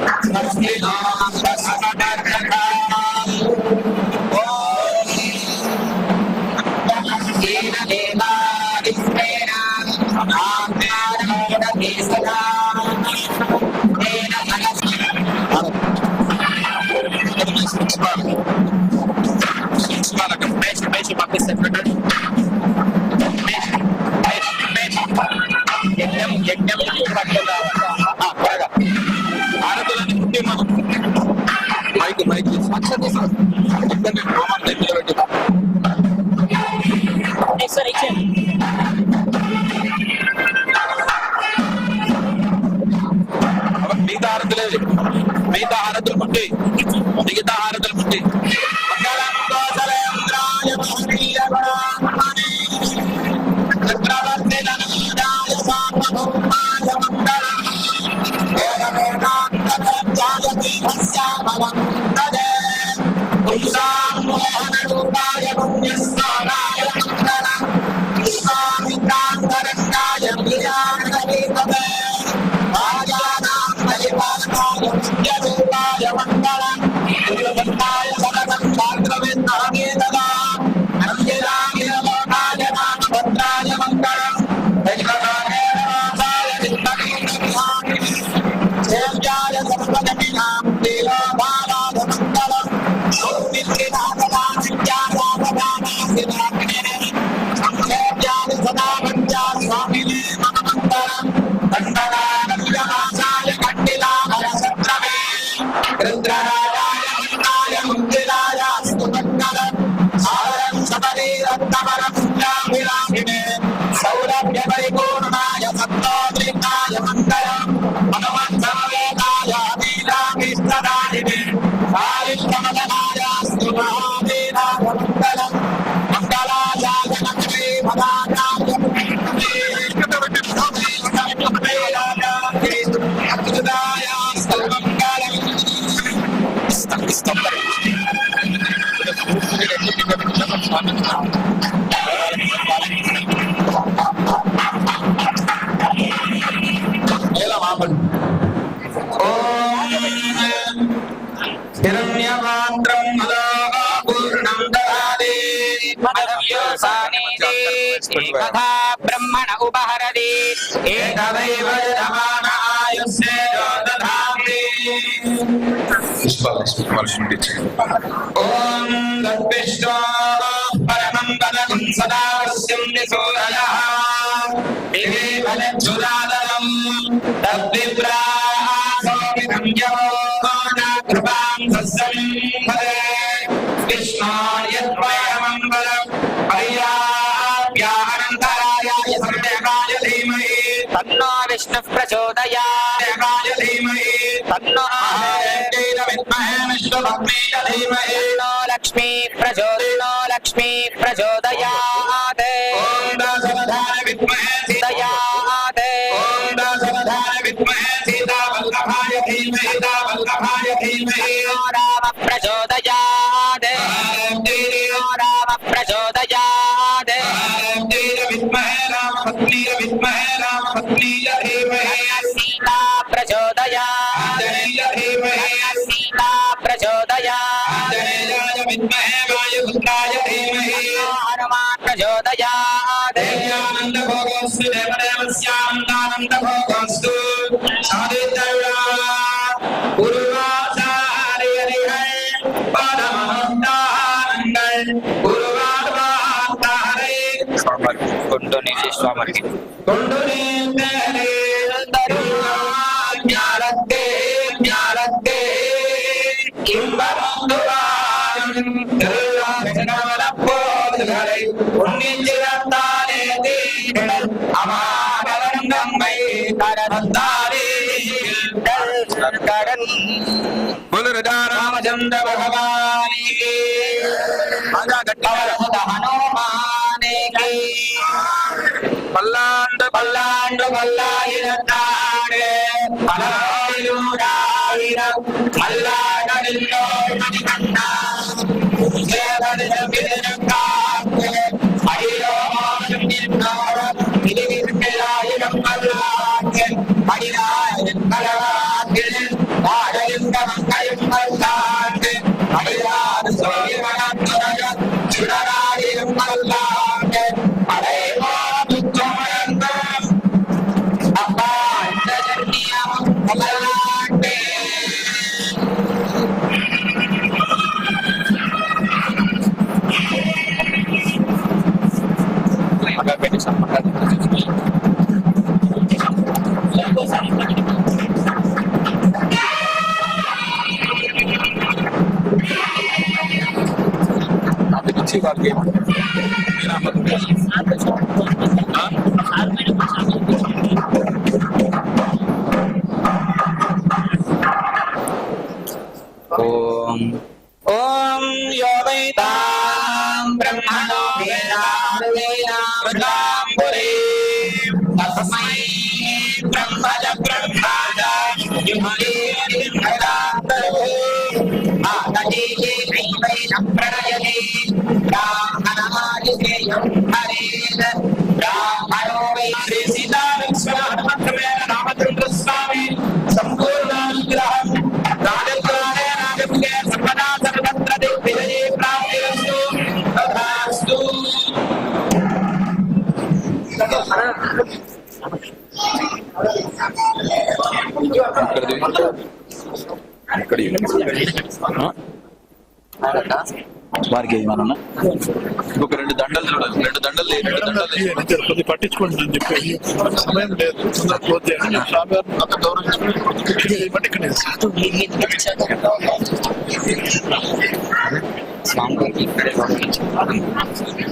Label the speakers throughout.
Speaker 1: Let's get. सानेति एकथा
Speaker 2: ब्रह्मण उपहरति
Speaker 1: एतदैव
Speaker 2: यजमान आयुष्ये
Speaker 1: दधाति ॐ तद्विष्टो परमं पदं सदा
Speaker 2: वस्यं निसूरयः
Speaker 1: दिवे फलच्छुदादनं
Speaker 2: तद्विप्रासोऽपिधं यो
Speaker 1: कृपां सस्यं फले विष्णायत्वया
Speaker 2: यः प्रचोदया
Speaker 1: नो लक्ष्मी प्रचोदनो लक्ष्मी प्रचोदयात् दयात् राम प्रचोदयात्
Speaker 2: राम प्रचोदयात्
Speaker 1: राम கொண்டோனிலே சுவாமர்கள் ஞானத்தே ஞானத்தே போதுகளை உன்னிச்சிரத்தானே தீ கடம்பை கடந்தாரே
Speaker 2: கடன்
Speaker 1: ராமச்சந்திர பகவானே
Speaker 2: ஹனுமானே
Speaker 1: பல்லாண்டு பல்லாண்டு பல்லாயிரத்தாடு பல்லாயிரம்
Speaker 2: பல்லாடலில் கண்ணா 아, 그 같이 가게.
Speaker 3: ఇక్కడ వారికి ఏమన్నా ఇంకొక రెండు దండలు చూడాలి రెండు దండలు రెండు దండలు
Speaker 4: కొద్ది పట్టించుకోండి అని చెప్పి సమయం లేదు తొందరగా క్లోజ్ చేయండి నేను స్వామి గారిని అంత గౌరవించుకుని ఇక్కడ ఇవ్వండి ఇక్కడ
Speaker 2: స్వామికి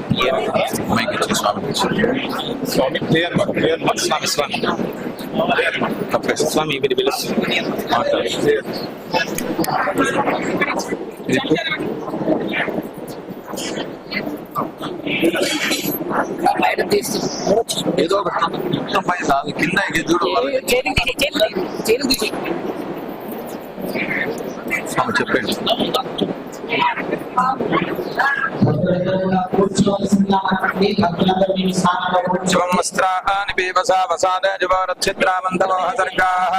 Speaker 2: ఇక్కడే
Speaker 3: మైక్ ఇచ్చి స్వామికి ఇచ్చి.
Speaker 4: స్వామి క్లియర్ క్లియర్
Speaker 2: స్వామి స్వామి
Speaker 3: తప్పేసి.
Speaker 2: స్వామి వీరి పిలుస్తుంది
Speaker 3: మాట్లాడు. ఇది
Speaker 2: బయట తీస్తూ
Speaker 3: ఏదో ఒకటి మొత్తం పైన రాదు. కింద ఎగి చూడు వాళ్ళకి. స్వామి చెప్పండి
Speaker 2: శివం వస్త్రాన్ని పీవసా వసాద జువరచ్చిత్రామంతమోహ సర్గాః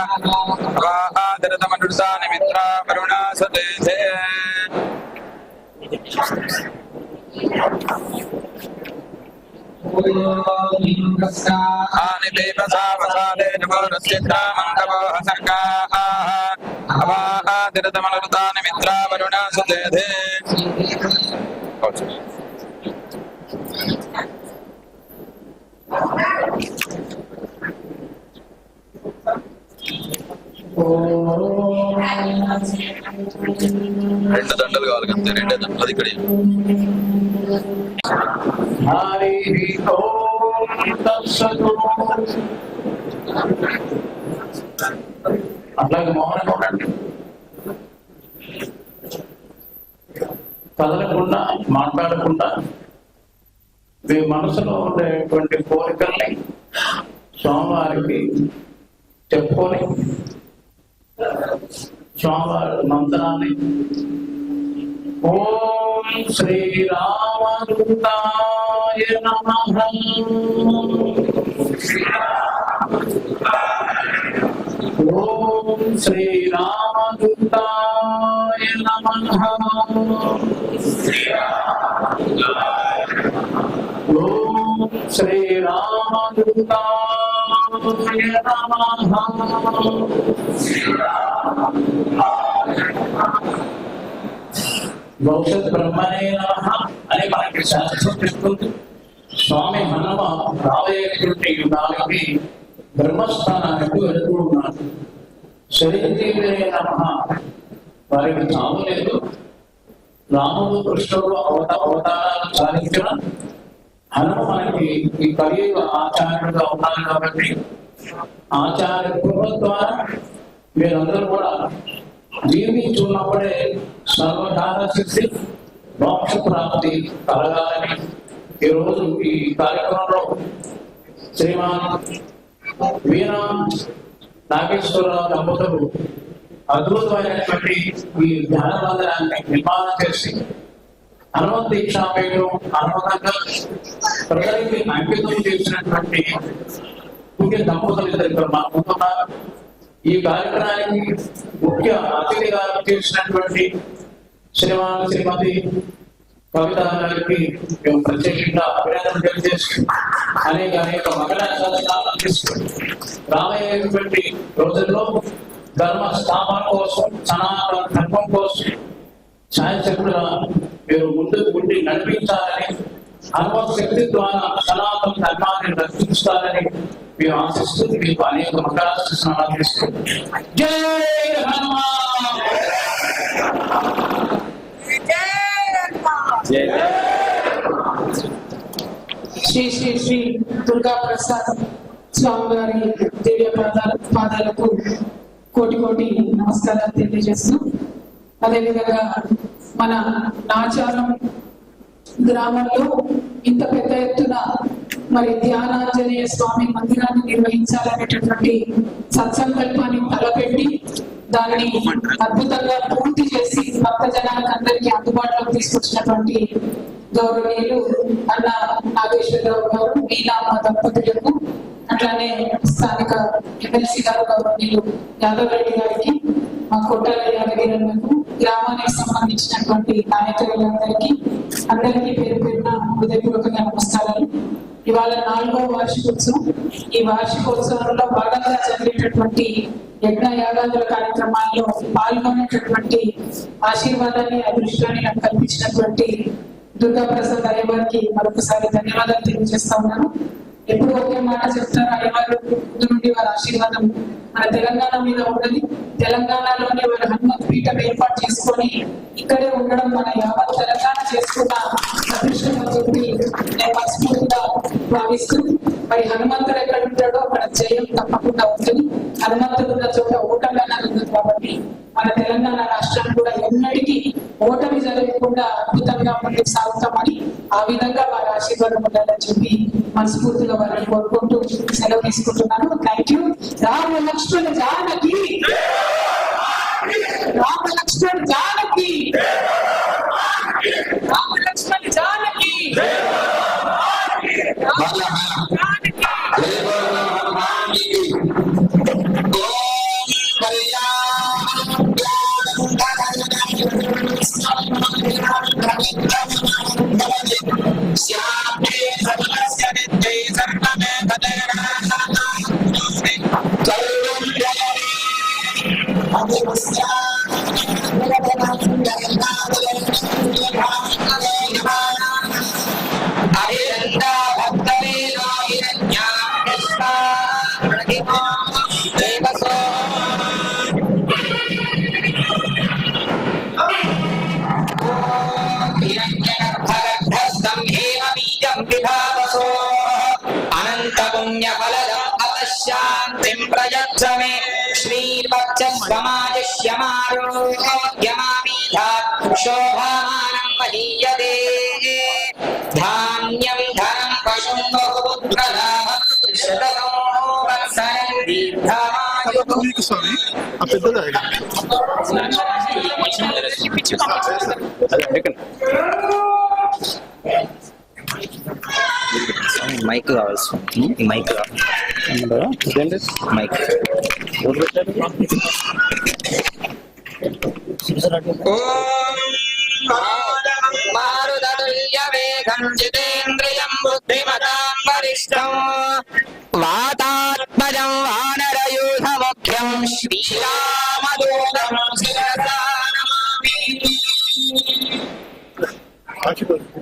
Speaker 2: అవాహాదరతమనుసాని మిత్రా వరుణా సదేధే ఆని పీవసా వసాదే
Speaker 3: రెండు దండలు కావాలి అంతే రెండే దండలు అది ఇక్కడ
Speaker 4: అట్లాగే మౌనంగా ఉండండి కదలకుండా మాట్లాడకుండా మీ మనసులో ఉండేటువంటి కోరికల్ని స్వామివారికి చెప్పుకొని స్వామివారి మంత్రాన్ని ఓ శ్రీరామదూతాయ నమః ఓం శ్రీరామదూతాయ నమః ఓం శ్రీరామదూతాయ నమః భవిష్యత్ బ్రహ్మనే నమ అని మనకి శాస్త్రం చెప్తుంది స్వామి హనుమ రాబోయేటువంటి యుగాలకి బ్రహ్మస్థానానికి వెళుతూ ఉన్నారు శరీరే నమ. వారికి చావు లేదు. రాముడు కృష్ణుడు అవత అవతారాలు సాధించిన హనుమ మనకి ఈ కలియుగ ఆచార్యుడుగా ఉన్నారు కాబట్టి ఆచార్య ద్వారా మీరందరూ కూడా జీవించున్నప్పుడే సర్వధార సిద్ధి మోక్ష ప్రాప్తి కలగాలని ఈరోజు ఈ కార్యక్రమంలో శ్రీమాన్ వీణా నాగేశ్వరరావు దంపతులు అద్భుతమైనటువంటి ఈ ధ్యాన మందిరాన్ని నిర్మాణం చేసి హనుమత్ దీక్షాపేయడం హనుమంతంగా ప్రజలకి అంకితం చేసినటువంటి ముఖ్య దంపతులు ఇద్దరు ఇక్కడ మా ముందున్నారు. ఈ కార్యక్రమానికి ముఖ్య అతిథిగా చేసినటువంటి శ్రీమాన్ శ్రీమతి కవిత గారికి మేము ప్రత్యేకంగా అభినందన తెలియజేస్తూ అనేక అనేక రాబోయేటువంటి రోజుల్లో ధర్మ స్థాపన కోసం సనాతన ధర్మం కోసం ఛాయశక్తుల మీరు ముందుకు ఉండి నడిపించాలని హనుమత్ శక్తి ద్వారా సనాతన ధర్మాన్ని రక్షించాలని మేము ఆశిస్తూ మీకు అనేక మంగళాశిస్తున్నాను జై హనుమాన్!
Speaker 5: శ్రీ శ్రీ శ్రీ దుర్గా ప్రసాద్ స్వామి గారి దివ్య పాదాల పాదాలకు కోటి కోటి నమస్కారాలు తెలియజేస్తూ అదేవిధంగా మన నాచారం గ్రామంలో ఇంత పెద్ద ఎత్తున మరి ధ్యానాంజనేయ స్వామి మందిరాన్ని నిర్వహించాలనేటటువంటి సత్సంకల్పాన్ని తలపెట్టి దానిని అద్భుతంగా పూర్తి చేసి భక్త జనాలకు అందరికీ అందుబాటులోకి తీసుకొచ్చినటువంటి గౌరవనీయులు అన్న నాగేశ్వరరావు గారు మా దంపతులకు అట్లానే స్థానిక ఎమ్మెల్సీ గారు గౌరవనీయులు యాదవ్ రెడ్డి గారికి మా కొట్టాల యాదగిరికి గ్రామానికి సంబంధించినటువంటి నాయకులందరికీ అందరికీ పేరు పేరున హృదయపూర్వకంగా నమస్కారాలు. ఇవాళ నాలుగో వార్షికోత్సవం. ఈ వార్షికోత్సవంలో భాగంగా జరిగేటటువంటి యజ్ఞ యాగాదుల కార్యక్రమాల్లో పాల్గొనేటటువంటి ఆశీర్వాదాన్ని అదృష్టాన్ని నాకు కల్పించినటువంటి దుర్గా ప్రసాద్ అయ్యవారికి మరొకసారి ధన్యవాదాలు తెలియజేస్తా ఉన్నాను. ఎప్పుడు ఒకే మాట చెప్తారు? అయ్యవారు ముందు నుండి వారి ఆశీర్వాదం మన తెలంగాణ మీద ఉన్నది తెలంగాణలోనే వారి హనుమత్ పీఠం ఏర్పాటు చేసుకొని ఇక్కడే ఉండడం మన యావత్ తెలంగాణ చేసుకున్న అదృష్టం అని చెప్పి నేను మనస్ఫూర్తిగా భావిస్తూ మరి హనుమంతుడు ఎక్కడ ఉంటాడో అక్కడ జయం తప్పకుండా ఉంటుంది. హనుమంతుడు ఉన్న చోట ఓటమి అన్నది ఉంది కాబట్టి మన తెలంగాణ రాష్ట్రాన్ని కూడా ఎన్నటికీ ఓటమి జరగకుండా అద్భుతంగా ముందుకు సాగుతామని ఆ విధంగా వారి ఆశీర్వాదం ఉండాలని చెప్పి మనస్ఫూర్తిగా వారిని కోరుకుంటూ సెలవు తీసుకుంటున్నాను. Thank you Ramalakshmi లక్ష్మణ జానకి రామ లక్ష్మణ జానకి రామ లక్ష్మణ జానకి రామ
Speaker 2: శ్రీర్వక్షమాయుష్యమారోగ్యమామీధాత్ శోభామానం మహీయతే ధాన్యం ధనం పశుం
Speaker 6: స్వామి ఆ
Speaker 2: మైక్ కావాలి స్వామి. మైక్ కావాలి. మైక్ జితేంద్రియం బుద్ధిమతాం వరిష్టం వాతాత్మజం వానరయూధముఖ్యం శ్రీరామదూతం శిరసా నమామి.
Speaker 6: ఆశీర్వాదం